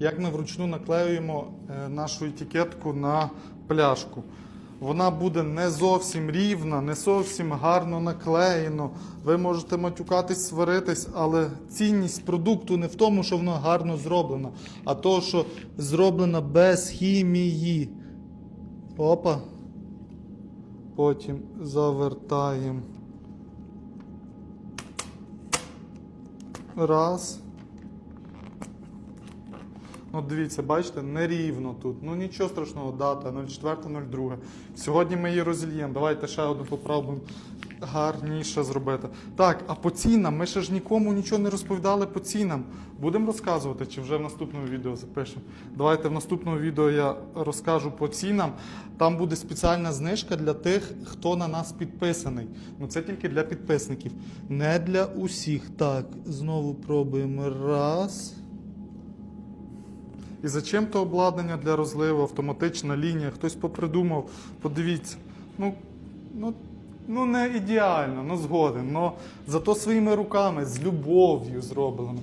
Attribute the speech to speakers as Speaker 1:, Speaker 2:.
Speaker 1: як ми вручну наклеюємо е, нашу етикетку на пляшку. Вона буде не зовсім рівна, не зовсім гарно наклеєно. Ви можете матюкатись, сваритись, але цінність продукту не в тому, що воно гарно зроблено, а то, що зроблено без хімії. Опа. Потім завертаємо. Раз. Ну, дивіться, бачите, нерівно тут. Ну нічого страшного, дата 04.02. Сьогодні ми її розільємо. Давайте ще одну попробуємо гарніше зробити. Так, а по цінам ми ще ж нікому нічого не розповідали по цінам. Будемо розказувати, чи вже в наступному відео запишемо. Давайте в наступному відео я розкажу по цінам. Там буде спеціальна знижка для тих, хто на нас підписаний. Ну це тільки для підписників, не для усіх. Так, знову пробуємо. Раз. І зачем то обладнання для розливу, автоматична лінія, хтось попридумав, подивіться. Ну, ну, ну не ідеально, ну згоден. але зато своїми руками, з любов'ю зроблено.